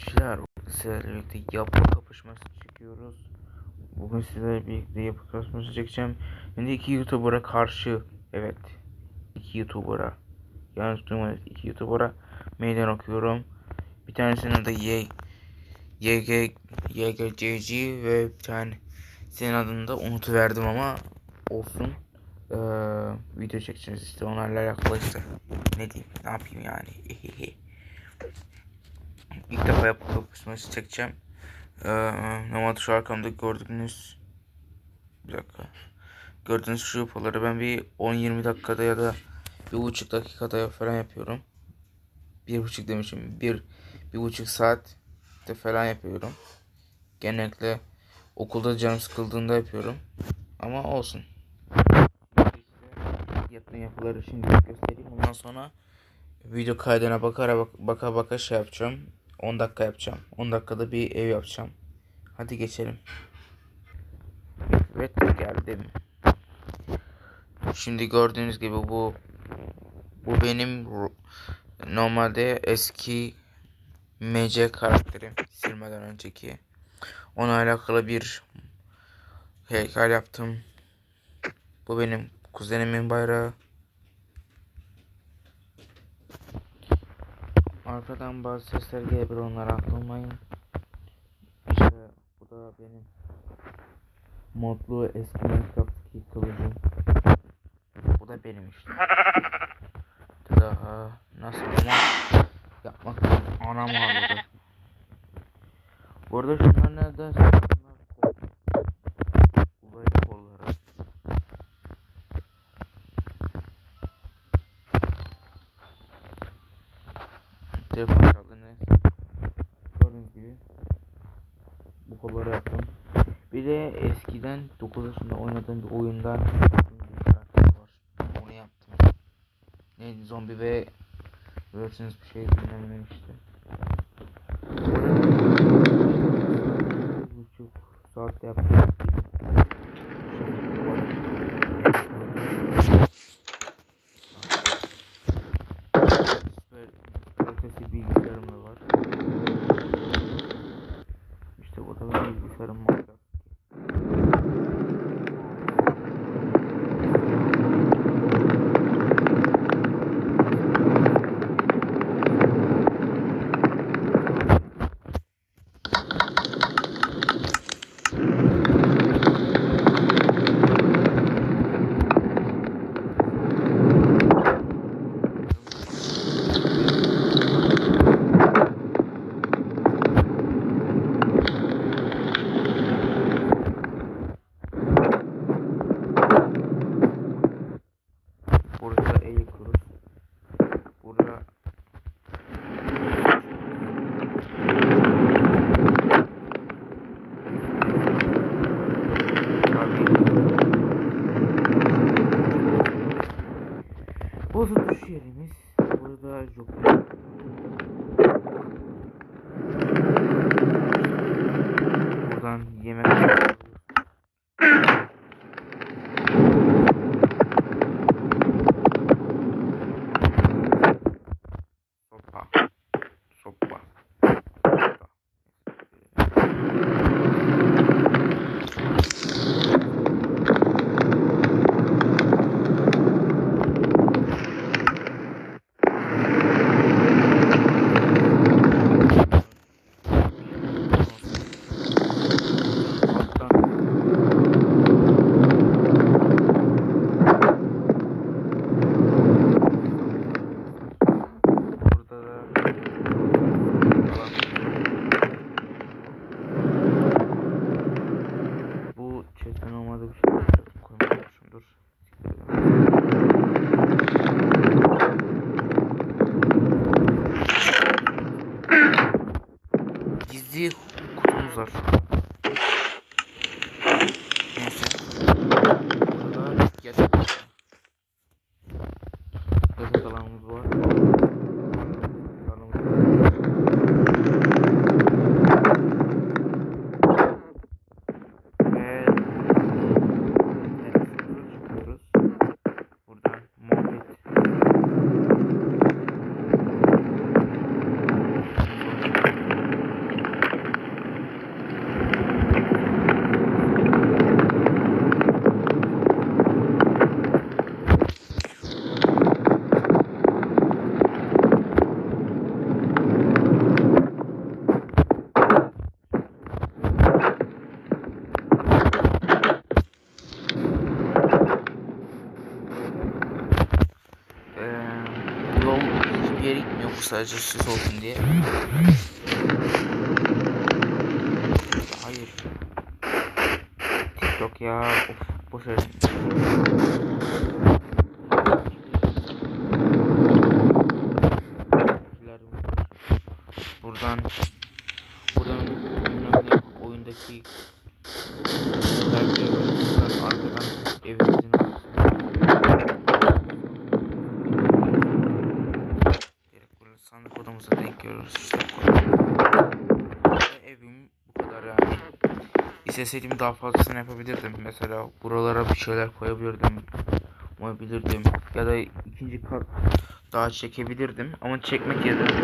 Arkadaşlar sizlerle birlikte yapı kapışması çekiyoruz. Bugün sizlerle birlikte yapı kapışması çekeceğim. Şimdi iki YouTuber'a karşı evet iki YouTuber'a yanlış duymadınız iki YouTuber'a meydan okuyorum. Bir tanesinin adı Y YG YGCG ve bir tane senin adını da unutuverdim ama olsun. Ee, video çekeceğiz işte onlarla alakalı işte. Ne diyeyim ne yapayım yani. İlk defa yapı kapışması çekeceğim. Ee, normalde şu arkamda gördüğünüz bir dakika. Gördüğünüz şu yapıları ben bir 10-20 dakikada ya da bir buçuk dakikada falan yapıyorum. Bir buçuk demişim. Bir, bir buçuk saat de falan yapıyorum. Genellikle okulda canım sıkıldığında yapıyorum. Ama olsun. Yaptığım yapıları şimdi göstereyim. Ondan sonra video kaydına bakara bak baka baka şey yapacağım. 10 dakika yapacağım. 10 dakikada bir ev yapacağım. Hadi geçelim. Evet geldim. Şimdi gördüğünüz gibi bu bu benim normalde eski MC karakterim silmeden önceki. Ona alakalı bir heykel yaptım. Bu benim kuzenimin bayrağı. Arkadan bazı sesler gelebilir onlara atılmayın. İşte bu da benim modlu eski Minecraft'taki kılıcım. Bu da benim işte. Daha nasıl ama yapmaktan anam ağladı. Bu arada şunlar nerede? Şunlar kol. Uzay kolları. Telefon çaldı neyse. Gördüğünüz gibi bu kolları yaptım. Bir de eskiden 9 yaşında oynadığım bir oyundan yaptığım bir karakter var. Onu yaptım. Neydi zombi ve Versus bir şey bilmem. Bir buçuk saatte yaptım. Süs olsun diye. Hayır. TikTok ya. Of boş ver. Buradan buradan oyundaki arkadan evimizin Direkt böyle sandık odamıza denk geliyoruz işte bu kadar. Ve Evim bu kadar yani. İsteseydim daha fazlasını yapabilirdim. Mesela buralara bir şeyler koyabilirdim. Koyabilirdim. Ya da ikinci kat daha çekebilirdim. Ama çekmek yerine şey.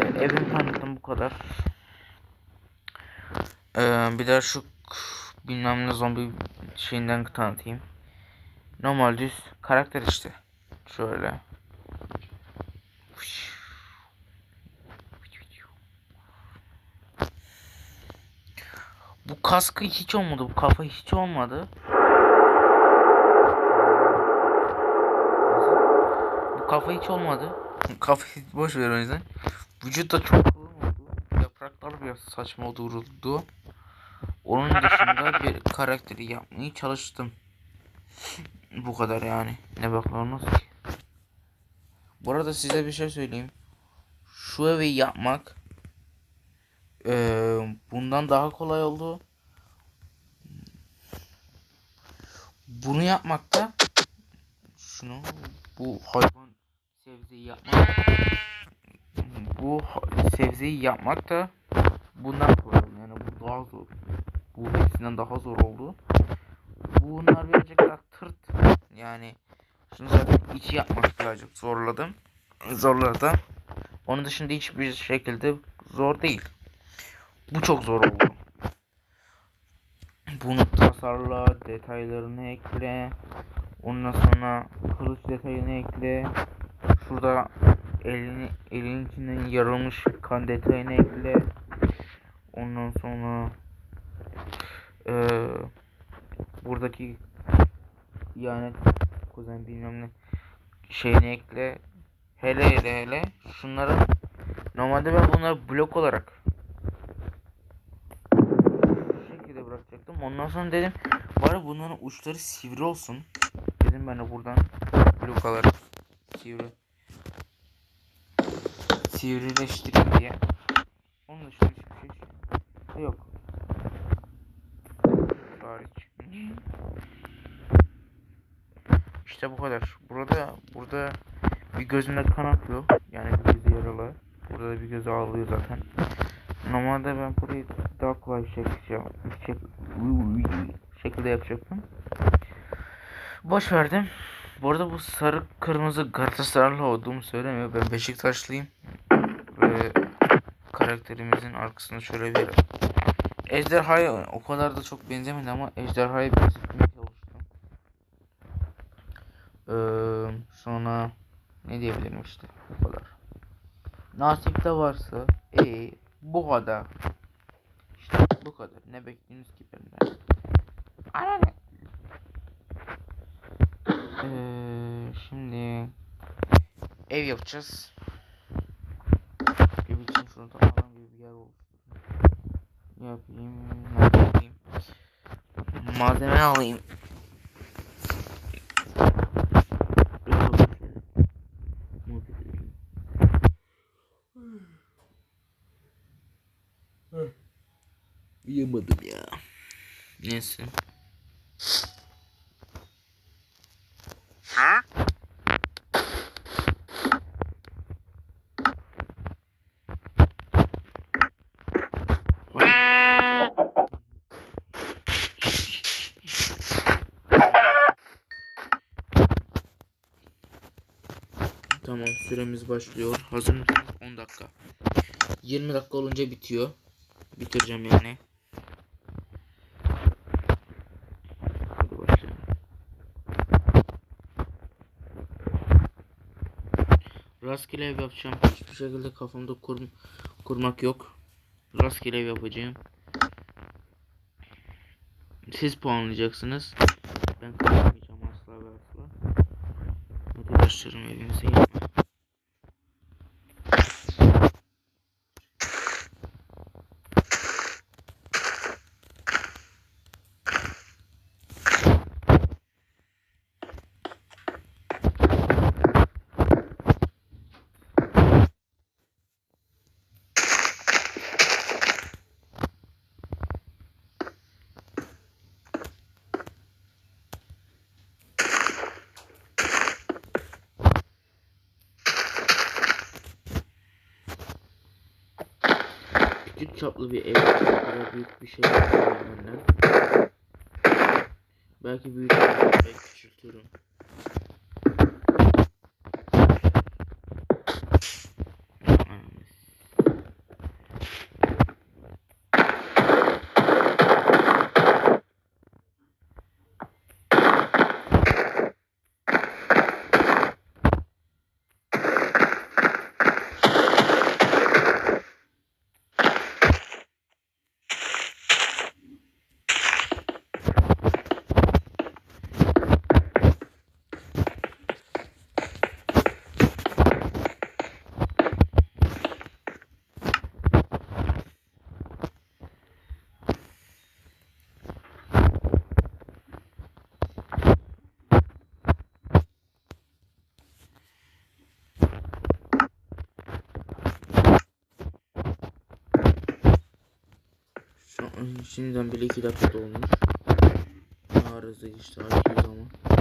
Yani Evim tanıtım bu kadar. Ee, bir de şu bilmem ne zombi şeyinden tanıtayım. Normal düz karakter işte. Şöyle. Bu kaskı hiç olmadı. Bu kafa hiç olmadı. Bu kafa hiç olmadı. Kafayı boş ver o yüzden. Vücut da çok kalın oldu. Yapraklar biraz saçma duruldu. Onun dışında bir karakteri yapmaya çalıştım. Bu kadar yani. Ne bakıyorsunuz ki? Bu arada size bir şey söyleyeyim. Şu evi yapmak eee, bundan daha kolay oldu. Bunu yapmak da şunu bu hayvan sebzeyi yapmak bu sebzeyi yapmak da bundan kolay oldu. Yani bu daha zor. Bu hepsinden daha zor oldu. Bunlar birazcık daha tırt. Yani şunu zaten içi yapmak birazcık zorladım. Zorladım. Onun dışında hiçbir şekilde zor değil. Bu çok zor oldu. Bunu tasarla, detaylarını ekle. Ondan sonra kılıç detayını ekle. Şurada elini, elin içinden yarılmış kan detayını ekle. Ondan sonra eee buradaki yani kuzen bilmem ne şeyini ekle. Hele hele hele şunları normalde ben bunları blok olarak şu şekilde bırakacaktım. Ondan sonra dedim bari bunların uçları sivri olsun. Dedim ben de buradan blok alarak sivri sivrileştireyim diye. Onun dışında hiçbir şey yok. Hariç. İşte bu kadar. Burada burada bir gözünde kan akıyor. Yani bir gözü yaralı. Burada da bir gözü ağlıyor zaten. Normalde ben burayı daha kolay bir şek- şekilde yapacaktım. Boş verdim. Bu arada bu sarı kırmızı Galatasaraylı olduğumu söylemiyor. Ben Beşiktaşlıyım. Ve karakterimizin arkasında şöyle bir Ejderhaya o kadar da çok benzemedi ama ejderhaya benzetmeye çalıştım. Ee, sonra ne diyebilirim işte bu kadar. Nasipte varsa e bu kadar. İşte bu kadar. Ne bekliyorsunuz ki Anne. Ee, şimdi ev yapacağız. Ev için şunu tamamen bir, yer oluşturayım. Yapayım. Yapayım? Malzeme alayım. Uyuyamadım ya. Neyse. Tamam süremiz başlıyor. Hazır mısınız? 10 dakika. 20 dakika olunca bitiyor. Bitireceğim yani. Hadi başlayalım. Rastgele ev yapacağım. Hiçbir şekilde kafamda kur, kurmak yok. Rastgele ev yapacağım. Siz puanlayacaksınız. Ben çaplı bir ev. O kadar büyük bir şey yapmıyorum benden. Belki büyütürüm, belki küçültürüm. Şimdiden bile 2 dakika dolmuş. Arıza işte artık zaman.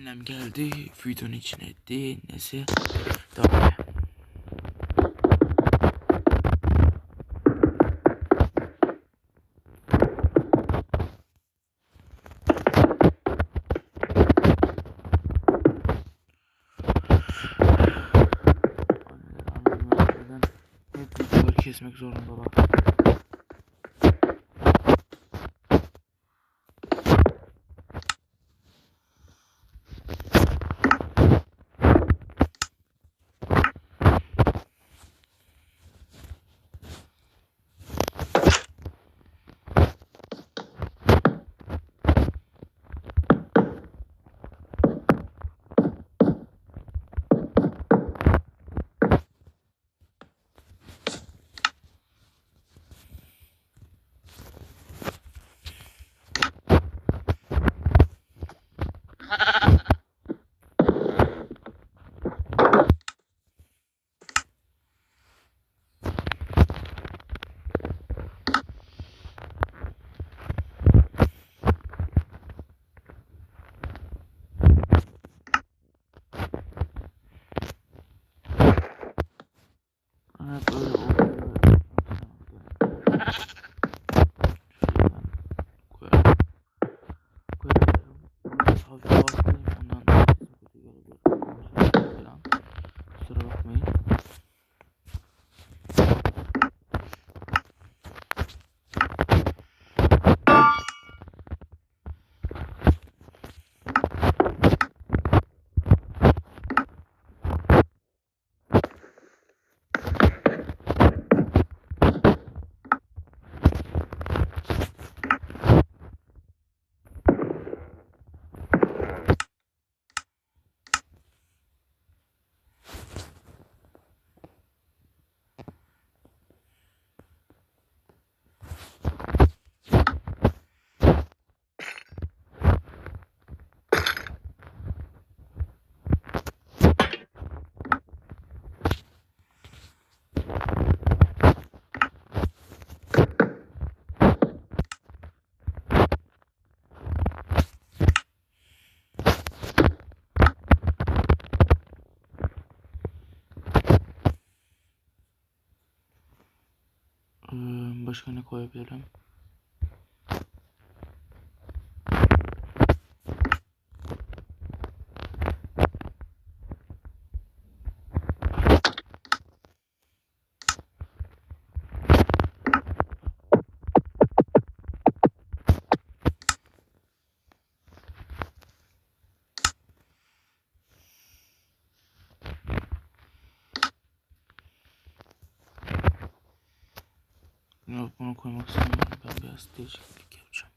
Annem geldi, videonun içine etti. Neyse, tamam. Kesmek zorundalar. Ne koyabilirim? Ben biraz değişiklik yapacağım.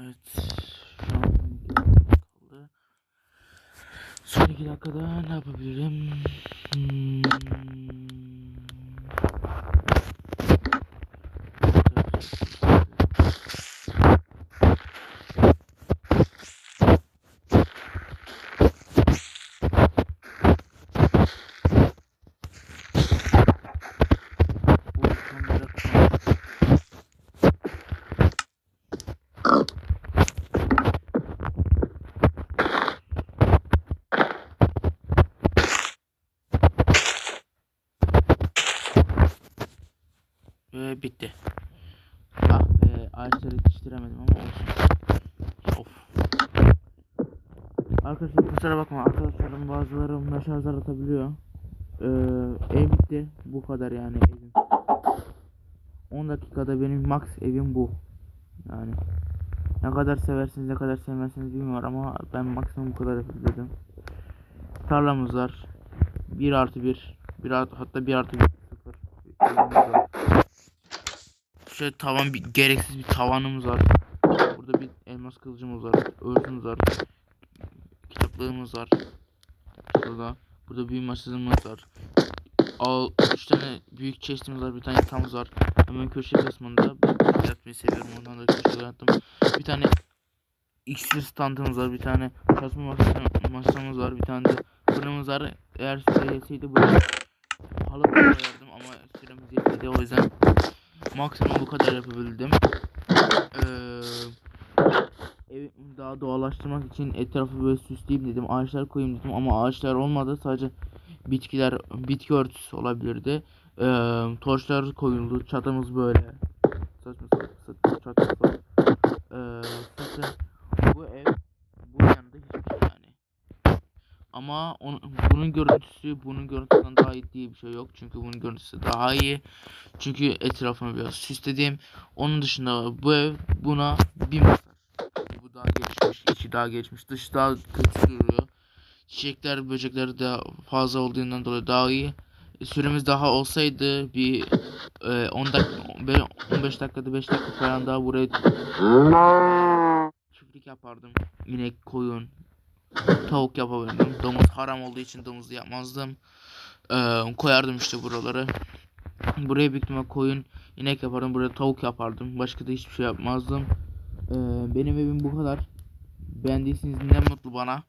Evet. Şu an kaldı. Son iki dakikada ne yapabilirim? Hmm. Bu kamera kapandı. Ve bitti. Ah be ağaçları yetiştiremedim ama olsun. Of. Arkadaşlar kusura bakma arkadaşlarım bazıları meşe azar atabiliyor. Ee, ev bitti. Bu kadar yani evim. 10 dakikada benim max evim bu. Yani ne kadar seversiniz ne kadar sevmezsiniz bilmiyorum ama ben maksimum bu kadar yapabildim. Tarlamız var. 1 artı 1. 1 artı, hatta 1 artı 1 sıfır. Şöyle tavan bir gereksiz bir tavanımız var. Burada bir elmas kılıcımız var. Örsümüz var. Kitaplığımız var. Burada. Burada büyü masasımız var. Al 3 tane büyük chestimiz var. Bir tane yatağımız var. Hemen köşe kısmında ben yatmayı seviyorum. Ondan da köşeye yattım. Bir tane iksir standımız var. Bir tane masası, masamız var. Bir tane de fırınımız var. Eğer süre yetseydi buraya halı koyardım ama süremiz yetmedi. O yüzden maksimum bu kadar yapabildim. Ee, evi daha doğalaştırmak için etrafı böyle süsleyeyim dedim. Ağaçlar koyayım dedim ama ağaçlar olmadı. Sadece bitkiler, bitki örtüsü olabilirdi. Ee, torçlar koyuldu. Çatımız böyle. Saçma sapan. Ee, bu ev bu yanında hiçbir şey yani. Ama onun, bunun görüntüsü bunun görüntüsünden daha iyi diye bir şey yok. Çünkü bunun görüntüsü daha iyi. Çünkü etrafını biraz süsledim. Onun dışında bu ev buna bin basar. İçi daha gelişmiş, dışı daha kötü duruyor. Çiçekler, böcekler de fazla olduğundan dolayı daha iyi. E, Süremiz daha olsaydı bir e, 10 dakika, be- 15 dakikada 5 dakika falan daha buraya çiftlik yapardım. İnek, koyun, tavuk yapabilirdim. Domuz haram olduğu için domuz yapmazdım. Ee, koyardım işte buraları. Buraya büyük koyun, inek yapardım. Buraya tavuk yapardım. Başka da hiçbir şey yapmazdım. Ee, benim evim bu kadar. Beğendiyseniz ne mutlu bana.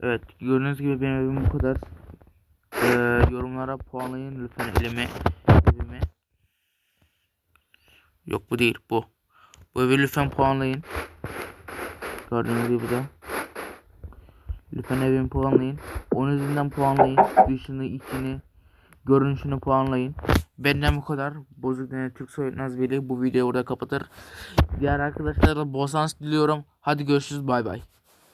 Evet gördüğünüz gibi benim evim bu kadar. Ee, yorumlara puanlayın lütfen elime evimi. Yok bu değil bu. Bu evi lütfen puanlayın. Gördüğünüz gibi de. Lütfen evimi puanlayın. Onun üzerinden puanlayın. Dışını, içini, görünüşünü puanlayın. Benden bu kadar. Bozuk Dene Türk Soyutmaz Veli bu videoyu burada kapatır. Diğer arkadaşlara da bol şans diliyorum. Hadi görüşürüz bay bay.